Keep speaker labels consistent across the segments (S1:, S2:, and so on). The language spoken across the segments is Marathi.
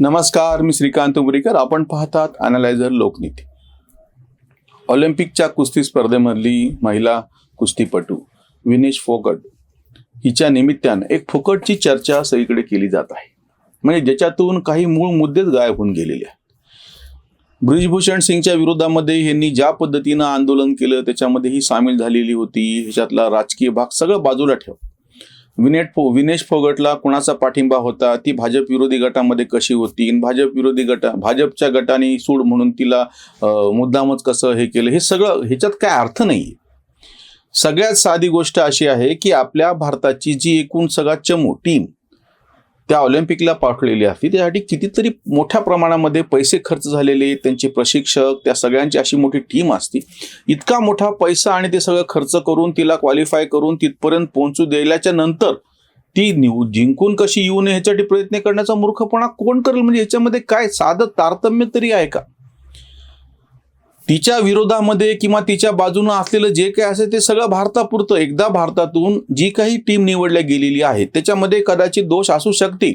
S1: नमस्कार मी श्रीकांत उमरीकर. आपण पाहतात अनालायझर लोकनीती. ऑलिम्पिकच्या कुस्ती स्पर्धेमधली महिला कुस्तीपटू विनेश फोगट हिच्या निमित्तानं एक फुकटची चर्चा सगळीकडे केली जात आहे. म्हणजे ज्याच्यातून काही मूळ मुद्देच गायब होऊन गेलेले आहेत. ब्रिजभूषण सिंगच्या विरोधामध्ये यांनी ज्या पद्धतीनं आंदोलन केलं त्याच्यामध्ये ही सामील झालेली होती. ह्याच्यातला राजकीय भाग सगळं बाजूला ठेव विनेट फो विनेश फोगटला कुणाचा पाठिंबा होता? ती भाजप विरोधी गटामध्ये कशी होती? आणि भाजप विरोधी गटा भाजपच्या गटाने सूड म्हणून तिला मुद्दामच कसं हे केलं? हे सगळं ह्याच्यात काय अर्थ नाही सगळ्यात साधी गोष्ट अशी आहे की आपल्या भारताची जी एकूण सगळा चमू टीम त्या ऑलिम्पिकला पाठवलेली असती त्यासाठी कितीतरी मोठ्या प्रमाणामध्ये पैसे खर्च झालेले त्यांचे प्रशिक्षक त्या सगळ्यांची अशी मोठी टीम असते. इतका मोठा पैसा आणि ते सगळं खर्च करून तिला क्वालिफाय करून तिथपर्यंत पोहोचू दिल्याच्या नंतर ती निव जिंकून कशी येऊ नये ह्याच्यासाठी प्रयत्न करण्याचा मूर्खपणा कोण करेल? म्हणजे याच्यामध्ये काय साधं तारतम्य तरी आहे का? तिच्या विरोधामध्ये किंवा तिच्या बाजूनं असलेलं जे काही असेल ते सगळं भारतापुरतं एकदा भारतातून जी काही टीम निवडल्या गेलेली आहे त्याच्यामध्ये कदाचित दोष असू शकतील.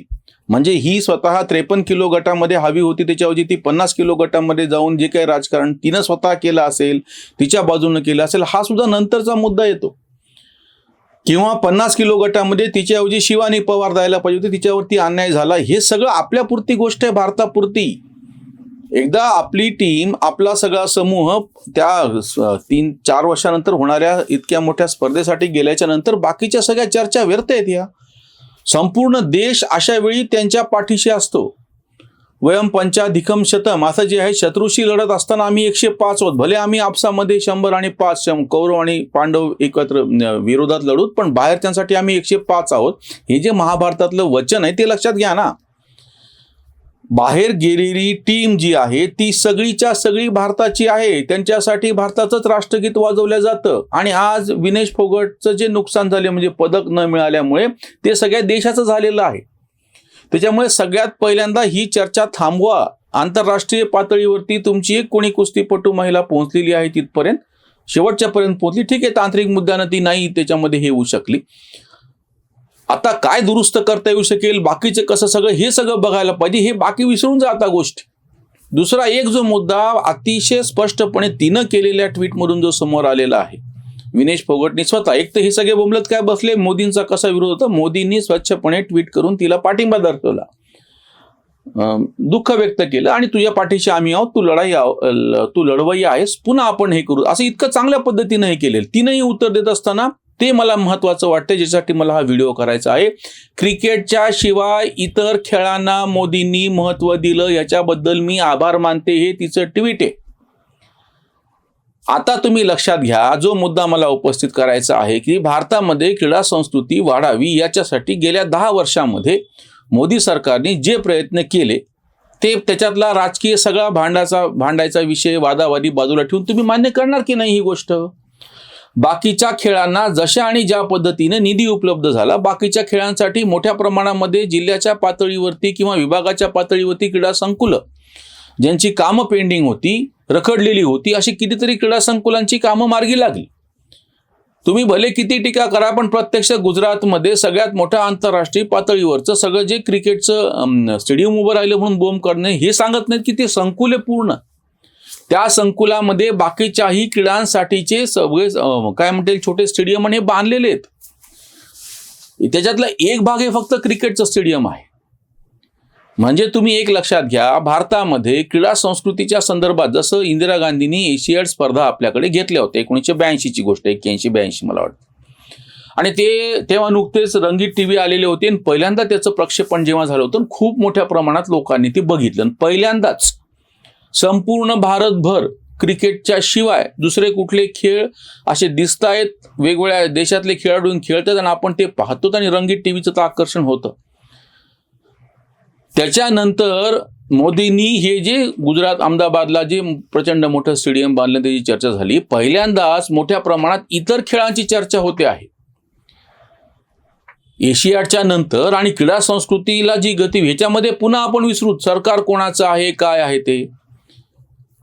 S1: म्हणजे ही स्वतः त्रेपन्न किलो गटामध्ये हवी होती त्याच्याऐवजी ती पन्नास किलो गटामध्ये जाऊन जे काही राजकारण तिनं स्वतः केलं असेल तिच्या बाजूनं केलं असेल हा सुद्धा नंतरचा मुद्दा येतो. किंवा पन्नास किलो गटामध्ये तिच्याऐवजी शिवानी पवार द्यायला पाहिजे होती तिच्यावरती अन्याय झाला हे सगळं आपल्यापुरती गोष्ट आहे भारतापुरती. एकदा आपली टीम आपला सगळा समूह त्या तीन चार वर्षानंतर होणाऱ्या इतक्या मोठ्या स्पर्धेसाठी गेल्याच्यानंतर बाकीच्या सगळ्या चर्चा व्यर्थ आहेत या. संपूर्ण देश अशा वेळी त्यांच्या पाठीशी असतो. वयम पंचाधिकम शतम असं जे आहे शत्रूशी लढत असताना आम्ही एकशे पाच होत. भले आम्ही आपसामध्ये शंभर आणि पाच शं कौरव आणि पांडव एकत्र विरोधात लढूत पण बाहेरच्यांसाठी आम्ही एकशे पाच आहोत. हे जे महाभारतातलं वचन आहे ते लक्षात घ्या ना. बाहेर गेलेली टीम जी आहे ती सगळीच्या सगळी भारताची आहे. त्यांच्यासाठी भारताचंच राष्ट्रगीत वाजवलं जातं. आणि आज विनेश फोगटचं जे नुकसान झाले म्हणजे पदक न मिळाल्यामुळे ते सगळ्या देशाचं झालेलं आहे. त्याच्यामुळे सगळ्यात पहिल्यांदा ही चर्चा थांबवा. आंतरराष्ट्रीय पातळीवरती तुमची एक कोणी कुस्तीपटू महिला पोहोचलेली आहे तिथपर्यंत. शेवटच्यापर्यंत पोहोचली. ठीक आहे तांत्रिक मुद्द्यानं ती नाही त्याच्यामध्ये हे होऊ शकली. आता काय दुरुस्त करता येऊ शकेल? बाकीचे कसं सगळं? हे सगळं बघायला पाहिजे. हे बाकी विसरून जा आता गोष्टी. दुसरा एक जो मुद्दा अतिशय स्पष्टपणे तिनं केलेल्या ट्विटमधून जो समोर आलेला आहे. विनेश फोगटने स्वतः एक तर हे सगळे बोंबलत काय बसले? मोदींचा कसा विरोध होता? मोदींनी स्वच्छपणे ट्विट करून तिला पाठिंबा दर्शवला. दुःख व्यक्त केलं. आणि तुझ्या पाठीशी आम्ही आहोत तू लढाई ल- तू लढवई आहेस. पुन्हा आपण हे करू. असं इतकं चांगल्या पद्धतीनं हे केलेलं. तिनंही उत्तर देत असताना ते मला महत्त्वाचं वाटतं ज्याच्यासाठी मला हा व्हिडिओ करायचा आहे. क्रिकेटच्या शिवाय इतर खेळांना मोदींनी महत्त्व दिलं याच्याबद्दल मी आभार मानते हे तिचं ट्विट आहे. आता तुम्ही लक्षात घ्या जो मुद्दा मला उपस्थित करायचा आहे की भारतामध्ये क्रीडा संस्कृती वाढावी याच्यासाठी गेल्या दहा वर्षामध्ये मोदी सरकारने जे प्रयत्न केले ते त्याच्यातला राजकीय सगळा भांडाचा भांडायचा विषय वादावादी बाजूला ठेवून तुम्ही मान्य करणार की नाही ही गोष्ट? बाकीच्या खेळांना जशा आणि ज्या पद्धतीने निधी उपलब्ध झाला बाकीच्या खेळांसाठी मोठ्या प्रमाणामध्ये जिल्ह्याच्या पातळीवरती किंवा विभागाच्या पातळीवरती क्रीडा संकुलं ज्यांची कामं पेंडिंग होती रखडलेली होती अशी कितीतरी क्रीडा संकुलांची कामं मार्गी लागली. तुम्ही भले किती टीका करा पण प्रत्यक्ष गुजरातमध्ये सगळ्यात मोठ्या आंतरराष्ट्रीय पातळीवरचं सगळं जे क्रिकेटचं स्टेडियम उभं राहिलं म्हणून बोंब करणे हे सांगत नाहीत की ते संकुल पूर्ण. त्या संकुलामध्ये बाकीच्याही क्रीडांसाठीचे सगळे काय म्हणतील छोटे स्टेडियम हे बांधलेले आहेत. त्याच्यातला एक भाग हे फक्त क्रिकेटचं स्टेडियम आहे. म्हणजे तुम्ही एक लक्षात घ्या भारतामध्ये क्रीडा संस्कृतीच्या संदर्भात जसं इंदिरा गांधींनी एशियाड स्पर्धा आपल्याकडे घेतल्या होत्या एकोणीसशे ब्याऐंशीची गोष्ट एक्क्याऐंशी ब्याऐंशी मला वाटतं. आणि ते तेव्हा नुकतेच रंगीत टी व्ही आलेले होते आणि पहिल्यांदा त्याचं प्रक्षेपण जेव्हा झालं होतं खूप मोठ्या प्रमाणात लोकांनी ते बघितलं. आणि पहिल्यांदाच संपूर्ण भारतभर क्रिकेटच्या शिवाय दुसरे कुठले खेळ असे दिसत आहेत वेगवेगळ्या देशातले खेळाडू खेळतात आणि आपण ते पाहतो आणि रंगीत टीव्हीचं तर आकर्षण होतं. त्याच्यानंतर मोदींनी हे जे गुजरात अहमदाबादला जे प्रचंड मोठं स्टेडियम बांधलं त्याची चर्चा झाली. पहिल्यांदाच मोठ्या प्रमाणात इतर खेळांची चर्चा होते आहे. एशियाडच्या नंतर आणि क्रीडा संस्कृतीला जी गती ह्याच्यामध्ये पुन्हा आपण विसरू सरकार कोणाचं आहे काय आहे ते?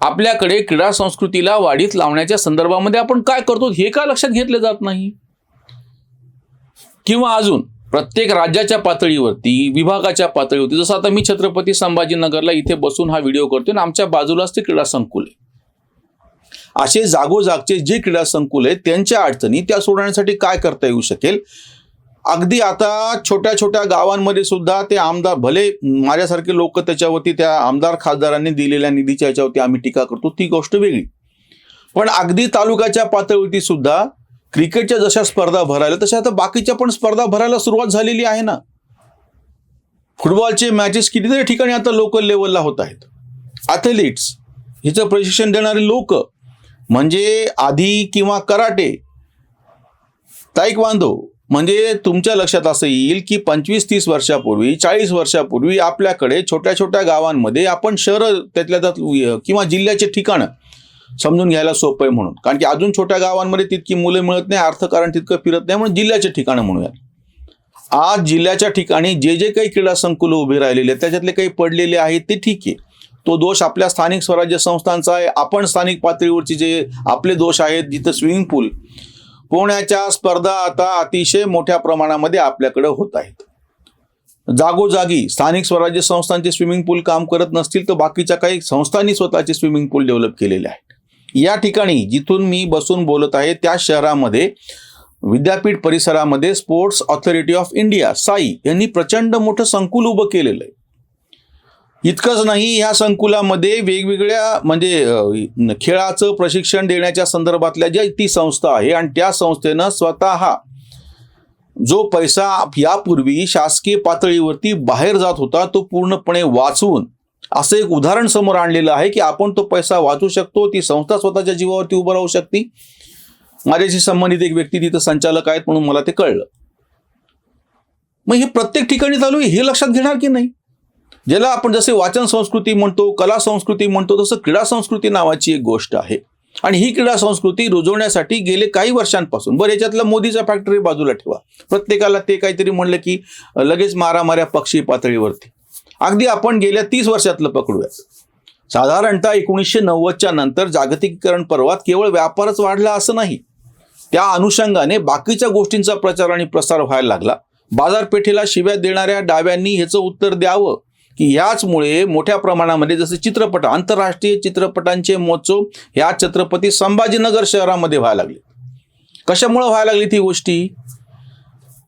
S1: आपल्याकडे क्रीडा संस्कृतीला वाढीत लावण्याच्या संदर्भामध्ये आपण काय करतो हे का लक्षात घेतलं जात नाही? किंवा अजून प्रत्येक राज्याच्या पातळीवरती विभागाच्या पातळीवरती जसं आता मी छत्रपती संभाजीनगरला इथे बसून हा व्हिडिओ करतोय आणि आमच्या बाजूलाच ते क्रीडा संकुल आहे. असे जागोजागचे जे क्रीडा संकुल आहेत त्यांच्या अडचणी त्या सोडवण्यासाठी काय करता येऊ शकेल? अगदी आता छोट्या छोट्या गावांमध्ये सुद्धा ते आमदार भले माझ्यासारखे लोक त्याच्यावरती त्या आमदार खासदारांनी दिलेल्या निधीच्या याच्यावरती आम्ही टीका करतो ती गोष्ट वेगळी. पण अगदी तालुक्याच्या पातळीवरती सुद्धा क्रिकेटच्या जशा स्पर्धा भरायला तशा आता बाकीच्या पण स्पर्धा भरायला सुरुवात झालेली आहे ना. फुटबॉलचे मॅचेस कितीतरी ठिकाणी आता लोकल लेवलला होत आहेत. ॲथलीट्स हिचं प्रशिक्षण देणारे लोक म्हणजे आधी किंवा कराटे ताईकवांदो म्हणजे तुमच्या लक्षात असं येईल की पंचवीस तीस वर्षापूर्वी चाळीस वर्षापूर्वी आपल्याकडे छोट्या छोट्या गावांमध्ये आपण शहरं त्यातल्या त्यात किंवा जिल्ह्याचे ठिकाणं समजून घ्यायला सोपं आहे म्हणून. कारण की अजून छोट्या गावांमध्ये तितकी मुलं मिळत नाही अर्थकारण तितकं फिरत नाही म्हणून जिल्ह्याचे ठिकाणं म्हणूयात. आज जिल्ह्याच्या ठिकाणी जे जे काही क्रीडा संकुलं उभे राहिलेले आहेत त्याच्यातले काही पडलेले आहेत ते ठीक आहे. तो दोष आपल्या स्थानिक स्वराज्य संस्थांचा आहे. आपण स्थानिक पातळीवरची जे आपले दोष आहेत जिथं स्विमिंग पूल पोहण्याच्या स्पर्धा आता अतिशय मोठ्या प्रमाणामध्ये आपल्याकडे होत आहेत. जागोजागी स्थानिक स्वराज्य संस्थांचे स्विमिंग पूल काम करत नसतील तर बाकीच्या काही संस्थांनी स्वतःचे स्विमिंग पूल डेव्हलप केलेले आहेत. या ठिकाणी जिथून मी बसून बोलत आहे त्या शहरामध्ये विद्यापीठ परिसरामध्ये sports authority of India SAI यांनी प्रचंड मोठं संकुल उभं केलेलं आहे. इतकंच नाही ह्या संकुलामध्ये वेगवेगळ्या म्हणजे खेळाचं प्रशिक्षण देण्याच्या संदर्भातल्या ज्या ती संस्था आहे आणि त्या संस्थेनं स्वतः जो पैसा यापूर्वी शासकीय पातळीवरती बाहेर जात होता तो पूर्णपणे वाचवून असं एक उदाहरण समोर आणलेलं आहे की आपण तो पैसा वाचू शकतो ती संस्था स्वतःच्या जीवावरती उभं राहू शकते. माझ्याशी संबंधित एक व्यक्ती तिथं संचालक आहेत म्हणून मला ते कळलं. मग हे प्रत्येक ठिकाणी चालू आहे हे लक्षात घेणार की नाही? ज्याला आपण जसे वाचन संस्कृती म्हणतो कला संस्कृती म्हणतो तसं क्रीडा संस्कृती नावाची एक गोष्ट आहे. आणि ही क्रीडा संस्कृती रुजवण्यासाठी गेले काही वर्षांपासून बरं याच्यातलं मोदीचा फॅक्टरी बाजूला ठेवा. प्रत्येकाला ते काहीतरी म्हणलं की लगेच मारामाऱ्या पक्षी पातळीवरती. अगदी आपण गेल्या तीस वर्षातलं पकडूया. साधारणतः एकोणीसशे नव्वदच्या नंतर जागतिकीकरण पर्वात केवळ व्यापारच वाढला असं नाही. त्या अनुषंगाने बाकीच्या गोष्टींचा प्रचार आणि प्रसार व्हायला लागला. बाजारपेठेला शिव्या देणाऱ्या डाव्यांनी ह्याचं उत्तर द्यावं. की याचमुळे मोठ्या प्रमाणामध्ये जसे चित्रपट आंतरराष्ट्रीय चित्रपटांचे महोत्सव ह्या छत्रपती संभाजीनगर शहरामध्ये व्हायला लागले. कशामुळे व्हायला लागली ती गोष्टी?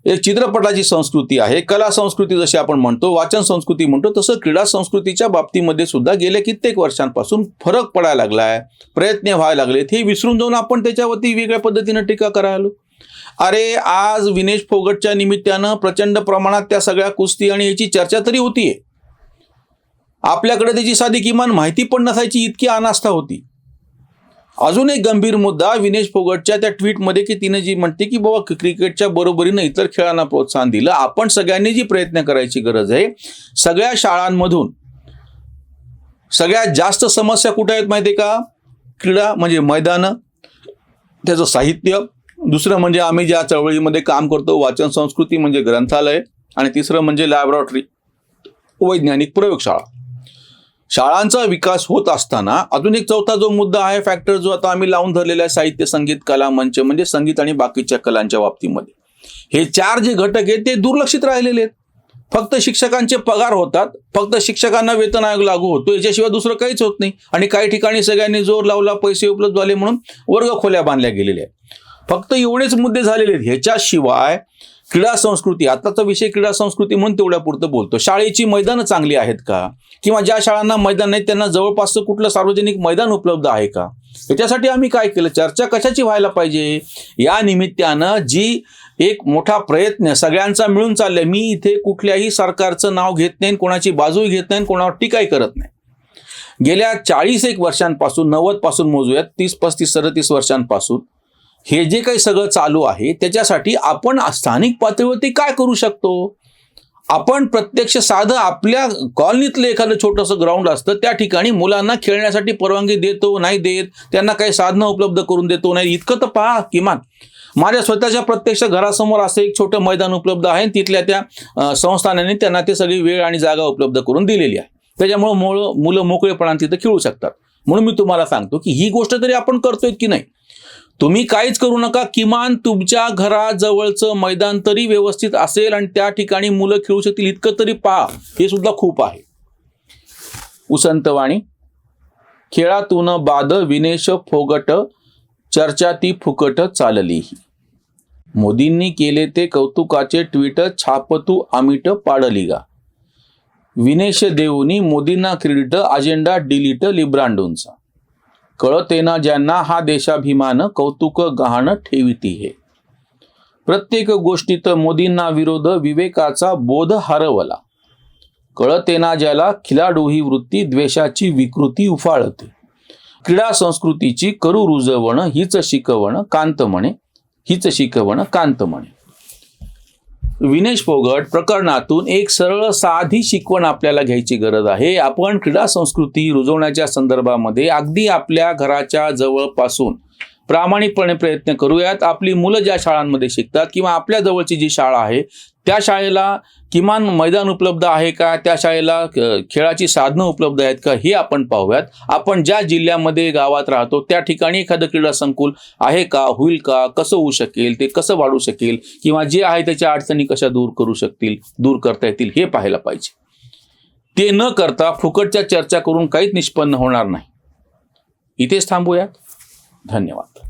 S1: एक चित्रपटाची संस्कृती आहे कला संस्कृती जशी आपण म्हणतो वाचन संस्कृती म्हणतो तसं क्रीडा संस्कृतीच्या बाबतीमध्ये सुद्धा गेल्या कित्येक वर्षांपासून फरक पडायला लागला आहे प्रयत्न व्हायला लागलेत हे विसरून जाऊन आपण त्याच्यावरती वेगळ्या पद्धतीनं टीका करायलो अरे आज विनेश फोगटच्या निमित्तानं प्रचंड प्रमाणात त्या सगळ्या कुस्ती आणि याची चर्चा तरी होतीये. आपल्याकडे त्याची साधी किमान माहिती पण नसायची इतकी अनास्था होती. अजून एक गंभीर मुद्दा विनेश फोगटच्या त्या ट्विटमध्ये की तिने जी म्हणते की बाबा क्रिकेटच्या बरोबरीनं इतर खेळांना प्रोत्साहन दिलं आपण सगळ्यांनी जी प्रयत्न करायची गरज आहे सगळ्या शाळांमधून सगळ्यात जास्त समस्या कुठे आहेत माहिती आहे का? क्रीडा म्हणजे मैदानं त्याचं साहित्य दुसरं म्हणजे आम्ही ज्या चळवळीमध्ये काम करतो वाचन संस्कृती म्हणजे ग्रंथालय आणि तिसरं म्हणजे लॅबॉरेटरी वैज्ञानिक प्रयोगशाळा. शाळांचा विकास होत असताना अजून एक चौथा जो मुद्दा आहे फॅक्टर जो आता आम्ही लावून धरलेला आहे साहित्य संगीत कला मंच म्हणजे संगीत आणि बाकीच्या कलांच्या बाबतीमध्ये. हे चार जे घटक आहेत ते दुर्लक्षित राहिलेले आहेत. फक्त शिक्षकांचे पगार होतात फक्त शिक्षकांना वेतन आयोग लागू होतो याच्याशिवाय दुसरं काहीच होत नाही. आणि काही ठिकाणी सगळ्यांनी जोर लावला पैसे उपलब्ध झाले म्हणून वर्ग खोल्या बांधल्या गेलेल्या आहेत. फक्त एवढेच मुद्दे झालेले आहेत. ह्याच्याशिवाय क्रीडा संस्कृती आताचा विषय क्रीडा संस्कृती म्हणून तेवढ्यापुरतं बोलतो. शाळेची मैदानं चांगली आहेत का? किंवा ज्या शाळांना मैदान नाही त्यांना जवळपासचं कुठलं सार्वजनिक मैदान उपलब्ध आहे का? याच्यासाठी आम्ही काय केलं? चर्चा कशाची व्हायला पाहिजे? या निमित्तानं जी एक मोठा प्रयत्न सगळ्यांचा मिळून चाललाय मी इथे कुठल्याही सरकारचं नाव घेत नाही कोणाची बाजूही घेत नाही कोणावर टीकाही करत नाही. गेल्या चाळीस एक वर्षांपासून नव्वदपासून मोजूयात तीस पस्तीस सदतीस वर्षांपासून हे जे काही सगळं चालू आहे त्याच्यासाठी आपण स्थानिक पातळीवरती काय करू शकतो? आपण प्रत्यक्ष साधं आपल्या कॉलनीतलं एखादं छोटंसं ग्राउंड असतं त्या ठिकाणी मुलांना खेळण्यासाठी परवानगी देतो नाही देत त्यांना काही साधनं उपलब्ध करून देतो नाही इतकं तर पहा किमान. माझ्या स्वतःच्या प्रत्यक्ष घरासमोर असं एक छोटं मैदान उपलब्ध आहे तिथल्या त्या संस्थानांनी त्यांना ते सगळी वेळ आणि जागा उपलब्ध करून दिलेली आहे. त्याच्यामुळं मुळं मुलं मोकळेपणाने तिथं खेळू शकतात. म्हणून मी तुम्हाला सांगतो की ही गोष्ट तरी आपण करतोय की नाही? तुम्ही काहीच करू नका. किमान तुमच्या घराजवळचं मैदान तरी व्यवस्थित असेल आणि त्या ठिकाणी मुलं खेळू शकतील इतकं तरी पहा. हे सुद्धा खूप आहे. उसंतवाणी खेळातून बाद विनेश फोगट चर्चा ती फुकट चालली. मोदींनी केले ते कौतुकाचे ट्विट छापतू आमिट पाडली गा. विनेश देऊनी मोदींना क्रेडिट अजेंडा डिलीट लिब्रांडोंचा. कळतेना ज्यांना हा देशाभिमान कौतुक गहाण ठेविती हे. प्रत्येक गोष्टीत मोदींना विरोध विवेकाचा बोध हरवला. कळतेना ज्याला खिलाडू ही वृत्ती द्वेषाची विकृती उफाळते. क्रीडा संस्कृतीची करू रुजवण हीच शिकवण कांत म्हणे हीच शिकवण कांत म्हणे. विनेश फोगट प्रकरणातून एक सरळ साधी शिकवण आपल्याला घ्यायची गरज आहे. आपण क्रीडा संस्कृती रुजवण्याच्या संदर्भामध्ये अगदी आपल्या घराच्या जवळपासून प्रामाणिकपणे प्रयत्न करूयात. आपली मुलं ज्या शाळांमध्ये शिकतात किंवा आपल्या जवळची जी शाळा आहे त्या शाळेला किमान मैदान उपलब्ध आहे का? त्या शाळेला खेळाची साधनं उपलब्ध आहेत का? हे आपण पाहूयात. आपण ज्या जिल्ह्यामध्ये गावात राहतो त्या ठिकाणी एखादं क्रीडा संकुल आहे का? होईल का? कसं होऊ शकेल? ते कसं वाढू शकेल? किंवा जे आहे त्याच्या अडचणी कशा दूर करू शकतील दूर करता येतील हे पाहायला पाहिजे. ते न करता फुकटच्या चर्चा करून काहीच निष्पन्न होणार नाही. इथेच थांबूयात. धन्यवाद.